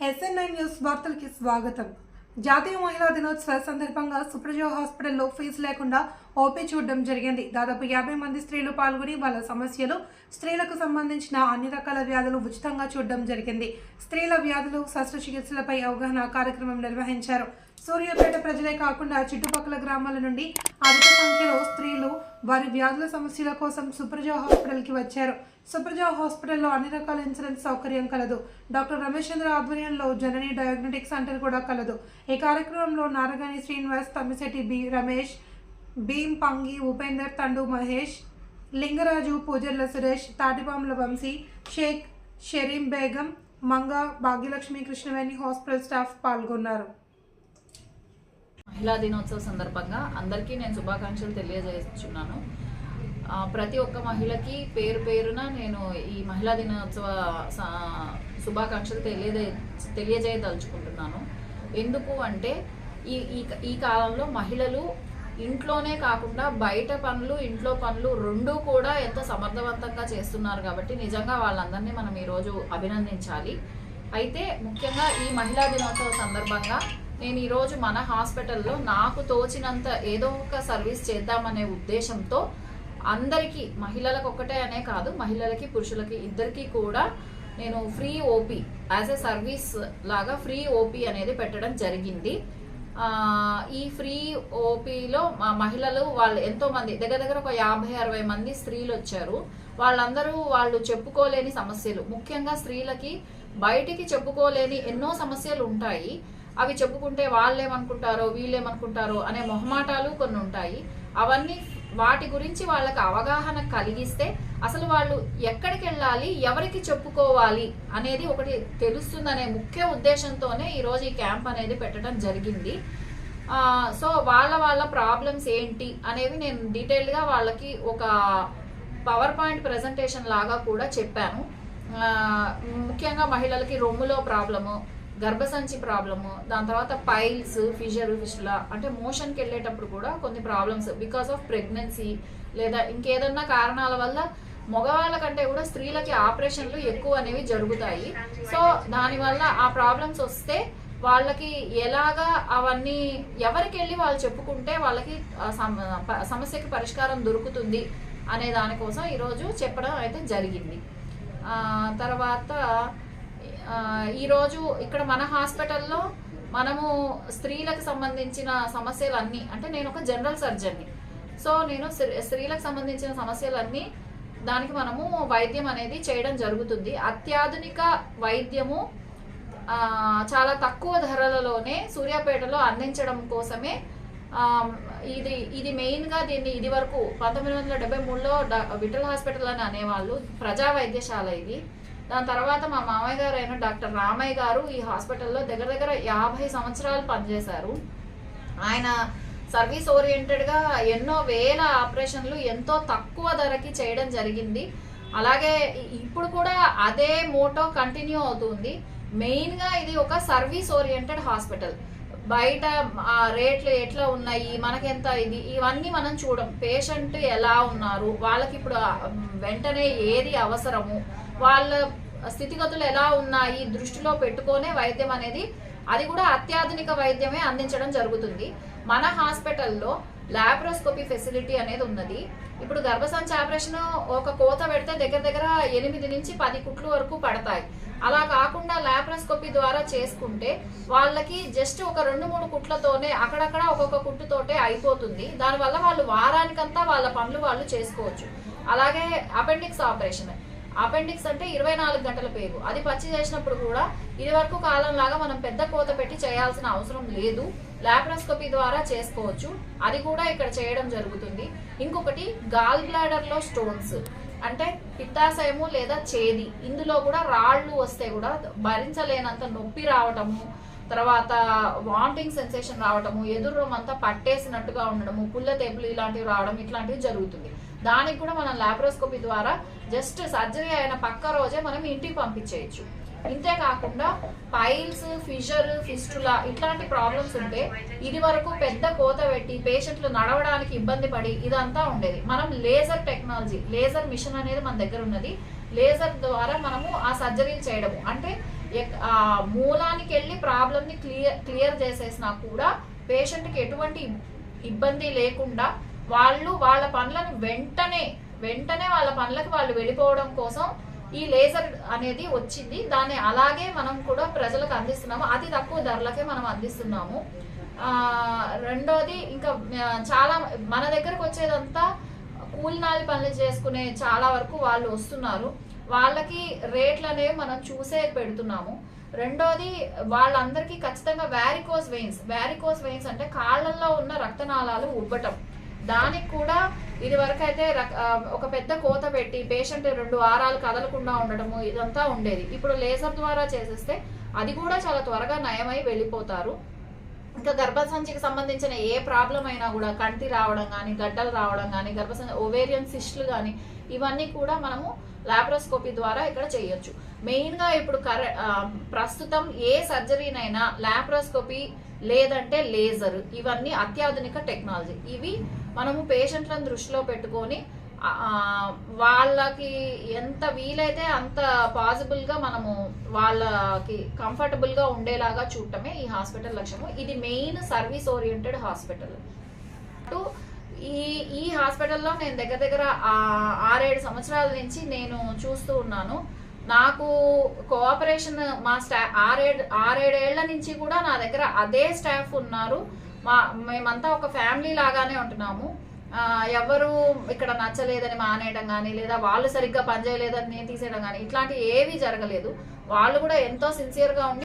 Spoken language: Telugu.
ఎస్ఎన్ఐ న్యూస్ వార్తలకి స్వాగతం. జాతీయ మహిళా దినోత్సవ సందర్భంగా సుప్రజ హాస్పిటల్లో ఫీజు లేకుండా ఓపీ చూడడం జరిగింది. దాదాపు యాభై మంది స్త్రీలు పాల్గొని వాళ్ళ సమస్యలు స్త్రీలకు సంబంధించిన అన్ని రకాల వ్యాధులు ఉచితంగా చూడడం జరిగింది. స్త్రీల వ్యాధులు శస్త్రచికిత్సలపై అవగాహన కార్యక్రమం నిర్వహించారు. సూర్యాపేట ప్రజలే కాకుండా చుట్టుపక్కల గ్రామాల నుండి అధిక సంఖ్యలో స్త్రీలు వారి వ్యాధుల సమస్యల కోసం సుప్రజ హాస్పిటల్కి వచ్చారు. సుప్రజ హాస్పిటల్లో అన్ని రకాల ఇన్సూరెన్స్ సౌకర్యం కలదు. డాక్టర్ రమేష్ చంద్ర ఆధ్వర్యంలో జననీ డయాగ్నోటిక్ సెంటర్ కూడా కలదు. ఈ కార్యక్రమంలో Naragani Srinivas Tammisetti B Ramesh Bhim Pangi Upender Thandu Mahesh Lingaraju Poojarla Suresh Tatipamula Vamshi Sheikh Shareem Begum Manga Bhagyalakshmi Krishnaveni hospital staff పాల్గొన్నారు. మహిళా దినోత్సవ సందర్భంగా అందరికీ నేను శుభాకాంక్షలు తెలియజేస్తున్నాను. ప్రతి ఒక్క మహిళకి పేరు పేరున నేను ఈ మహిళా దినోత్సవ శుభాకాంక్షలు తెలియజే తెలియజేయదలుచుకుంటున్నాను. ఎందుకు అంటే ఈ ఈ ఈ కాలంలో మహిళలు ఇంట్లోనే కాకుండా బయట పనులు ఇంట్లో పనులు రెండూ కూడా ఎంతో సమర్థవంతంగా చేస్తున్నారు కాబట్టి నిజంగా వాళ్ళందరినీ మనం ఈరోజు అభినందించాలి. అయితే ముఖ్యంగా ఈ మహిళా దినోత్సవ సందర్భంగా నేను ఈరోజు మన హాస్పిటల్లో నాకు తోచినంత ఏదో ఒక సర్వీస్ చేద్దామనే ఉద్దేశంతో అందరికీ మహిళలకు ఒక్కటే అనే కాదు మహిళలకి పురుషులకి ఇద్దరికీ కూడా నేను free OP as a service లాగా ఫ్రీ ఓపీ అనేది పెట్టడం జరిగింది. ఈ ఫ్రీ ఓపీలో మా మహిళలు వాళ్ళు ఎంతో మంది దగ్గర దగ్గర ఒక యాభై అరవై మంది స్త్రీలు వచ్చారు. వాళ్ళందరూ వాళ్ళు చెప్పుకోలేని సమస్యలు. ముఖ్యంగా స్త్రీలకి బయటికి చెప్పుకోలేని ఎన్నో సమస్యలు ఉంటాయి. అవి చెప్పుకుంటే వాళ్ళేమనుకుంటారో వీళ్ళేమనుకుంటారో అనే మొహమాటాలు కొన్ని ఉంటాయి. అవన్నీ వాటి గురించి వాళ్ళకి అవగాహన కలిగిస్తే అసలు వాళ్ళు ఎక్కడికి వెళ్ళాలి ఎవరికి చెప్పుకోవాలి అనేది ఒకటి తెలుస్తుందనే ముఖ్య ఉద్దేశంతోనే ఈరోజు ఈ క్యాంప్ అనేది పెట్టడం జరిగింది. సో వాళ్ళ వాళ్ళ ప్రాబ్లమ్స్ ఏంటి అనేవి నేను డీటెయిల్గా వాళ్ళకి ఒక పవర్ పాయింట్ ప్రజెంటేషన్ లాగా కూడా చెప్పాను. ముఖ్యంగా మహిళలకి రొమ్ములో ప్రాబ్లము గర్భసంచి ప్రాబ్లము దాని తర్వాత పైల్స్ ఫిషర్ ఫిష్లా అంటే మోషన్కి వెళ్ళేటప్పుడు కూడా కొన్ని ప్రాబ్లమ్స్ బికాస్ ఆఫ్ ప్రెగ్నెన్సీ లేదా ఇంకేదన్నా కారణాల వల్ల మగవాళ్ళ కంటే కూడా స్త్రీలకి ఆపరేషన్లు ఎక్కువ అనేవి జరుగుతాయి. సో దానివల్ల ఆ ప్రాబ్లమ్స్ వస్తే వాళ్ళకి ఎలాగా అవన్నీ ఎవరికి వెళ్ళి వాళ్ళు చెప్పుకుంటే వాళ్ళకి సమస్యకి పరిష్కారం దొరుకుతుంది అనే దానికోసం ఈరోజు చెప్పడం అయితే జరిగింది. తర్వాత ఈరోజు ఇక్కడ మన హాస్పిటల్లో మనము స్త్రీలకు సంబంధించిన సమస్యలన్నీ అంటే నేను ఒక జనరల్ సర్జన్ని. సో నేను స్త్రీలకు సంబంధించిన సమస్యలన్నీ దానికి మనము వైద్యం అనేది చేయడం జరుగుతుంది. అత్యాధునిక వైద్యము చాలా తక్కువ ధరలలోనే సూర్యాపేటలో అందించడం కోసమే ఇది ఇది మెయిన్గా దీన్ని ఇది వరకు పంతొమ్మిది వందల డెబ్బై మూడులో డా- విఠల్ హాస్పిటల్ అని అనేవాళ్ళు ప్రజా వైద్యశాల ఇది. దాని తర్వాత మా మామయ్య గారు అయిన డాక్టర్ రామయ్య గారు ఈ హాస్పిటల్లో దగ్గర దగ్గర యాభై సంవత్సరాలు పనిచేశారు. ఆయన సర్వీస్ ఓరియంటెడ్గా ఎన్నో వేల ఆపరేషన్లు ఎంతో తక్కువ ధరకి చేయడం జరిగింది. అలాగే ఇప్పుడు కూడా అదే మోటో కంటిన్యూ అవుతుంది. మెయిన్గా ఇది ఒక సర్వీస్ ఓరియంటెడ్ హాస్పిటల్. బయట ఆ రేట్లు ఎట్లా ఉన్నాయి మనకెంత ఇది ఇవన్నీ మనం చూడం. పేషెంట్ ఎలా ఉన్నారు వాళ్ళకి ఇప్పుడు వెంటనే ఏది అవసరము వాళ్ళ స్థితిగతులు ఎలా ఉన్నాయి దృష్టిలో పెట్టుకొనే వైద్యం అనేది అది కూడా అత్యాధునిక వైద్యమే అందించడం జరుగుతుంది. మన హాస్పిటల్లో లాప్రోస్కోపీ ఫెసిలిటీ అనేది ఉన్నది. ఇప్పుడు గర్భసంచి ఆపరేషన్ ఒక కోత పెడితే దగ్గర దగ్గర ఎనిమిది నుంచి పది కుట్లు వరకు పడతాయి. అలా కాకుండా లాప్రోస్కోపీ ద్వారా చేసుకుంటే వాళ్ళకి జస్ట్ ఒక రెండు మూడు కుట్లతోనే అక్కడక్కడ ఒక్కొక్క కుట్టుతోటే అయిపోతుంది. దానివల్ల వాళ్ళు వారానికంతా వాళ్ళ పనులు వాళ్ళు చేసుకోవచ్చు. అలాగే అపెండిక్స్ ఆపరేషన్. అపెండిక్స్ అంటే ఇరవై నాలుగు గంటల పేగు అది పచ్చి చేసినప్పుడు కూడా ఇది వరకు కాలం లాగా మనం పెద్ద కోత పెట్టి చేయాల్సిన అవసరం లేదు. లాప్రోస్కోపీ ద్వారా చేసుకోవచ్చు. అది కూడా ఇక్కడ చేయడం జరుగుతుంది. ఇంకొకటి గాల్ బ్లాడర్లో స్టోన్స్ అంటే పిత్తాశయము లేదా చేది. ఇందులో కూడా రాళ్ళు వస్తే కూడా భరించలేనంత నొప్పి రావటము తర్వాత వామిటింగ్ సెన్సేషన్ రావటము ఎదురు అంతా పట్టేసినట్టుగా ఉండడము పుల్ల తెప్పులు ఇలాంటివి రావడం ఇట్లాంటివి జరుగుతుంది. దానికి కూడా మనం లాప్రోస్కోపీ ద్వారా జస్ట్ సర్జరీ అయిన పక్క రోజే మనం ఇంటికి పంపించేయచ్చు. ఇంతే కాకుండా పైల్స్ ఫిషర్ ఫిస్టులా ఇట్లాంటి ప్రాబ్లమ్స్ ఉంటే ఇది వరకు పెద్ద కోత పెట్టి పేషెంట్లు నడవడానికి ఇబ్బంది పడి ఇదంతా ఉండేది. మనం లేజర్ టెక్నాలజీ లేజర్ మిషన్ అనేది మన దగ్గర ఉన్నది. లేజర్ ద్వారా మనము ఆ సర్జరీలు చేయడము. అంటే ఎక్- ఆ మూలానికి వెళ్ళి ప్రాబ్లమ్ని క్లియర్ క్లియర్ చేసేసినా కూడా పేషెంట్కి ఎటువంటి ఇబ్బంది లేకుండా వాళ్ళు వాళ్ళ పనులను వెంటనే వెంటనే వాళ్ళ పనులకు వాళ్ళు వెళ్ళిపోవడం కోసం ఈ లేజర్ అనేది వచ్చింది. దాన్ని అలాగే మనం కూడా ప్రజలకు అందిస్తున్నాము. అతి తక్కువ ధరలకే మనం అందిస్తున్నాము. రెండోది ఇంకా చాలా మన దగ్గరకు వచ్చేదంతా కూలినాలి పనులు చేసుకునే చాలా వరకు వాళ్ళు వస్తున్నారు. వాళ్ళకి రేట్లు అనేవి మనం చూసే పెడుతున్నాము. రెండోది వాళ్ళందరికీ ఖచ్చితంగా వ్యారికోస్ వెయిన్స్ వ్యారికోస్ వెయిన్స్ అంటే కాళ్ళల్లో ఉన్న రక్తనాళాలు ఉబ్బటం. దానికి కూడా ఇది వరకు అయితే రక- ఒక పెద్ద కోత పెట్టి పేషెంట్ రెండు వారాలు కదలకుండా ఉండడము ఇదంతా ఉండేది. ఇప్పుడు లేజర్ ద్వారా చేసేస్తే అది కూడా చాలా త్వరగా నయమై వెళ్ళిపోతారు. ఇంకా గర్భసంచికి సంబంధించిన ఏ ప్రాబ్లం అయినా కూడా కంటి రావడం కానీ గడ్డలు రావడం కానీ గర్భసంచి ఓవేరియన్ సిస్టులు కానీ ఇవన్నీ కూడా మనము లాప్రోస్కోపీ ద్వారా ఇక్కడ చేయొచ్చు. మెయిన్గా ఇప్పుడు కర ప్రస్తుతం ఏ సర్జరీనైనా లాప్రోస్కోపీ లేదంటే లేజర్ ఇవన్నీ అత్యాధునిక టెక్నాలజీ ఇవి మనము పేషెంట్లను దృష్టిలో పెట్టుకొని వాళ్ళకి ఎంత వీలైతే అంత పాసిబుల్గా మనము వాళ్ళకి కంఫర్టబుల్గా ఉండేలాగా చూడటమే ఈ హాస్పిటల్ లక్ష్యము. ఇది మెయిన్ సర్వీస్ ఓరియంటెడ్ హాస్పిటల్. అటు ఈ ఈ హాస్పిటల్లో నేను దగ్గర దగ్గర ఆరేడు సంవత్సరాల నుంచి నేను చూస్తూ ఉన్నాను. నాకు కోఆపరేషన్ మా స్టా ఆరేడు ఆరేడేళ్ళ నుంచి కూడా నా దగ్గర అదే స్టాఫ్ ఉన్నారు. మా మేమంతా ఒక ఫ్యామిలీ లాగానే ఉంటున్నాము. ఎవరు ఇక్కడ నచ్చలేదని మానేయడం కానీ లేదా వాళ్ళు సరిగ్గా పనిచేయలేదని నేను తీసేయడం కానీ ఇట్లాంటి ఏవి జరగలేదు. వాళ్ళు కూడా ఎంతో సిన్సియర్గా ఉండి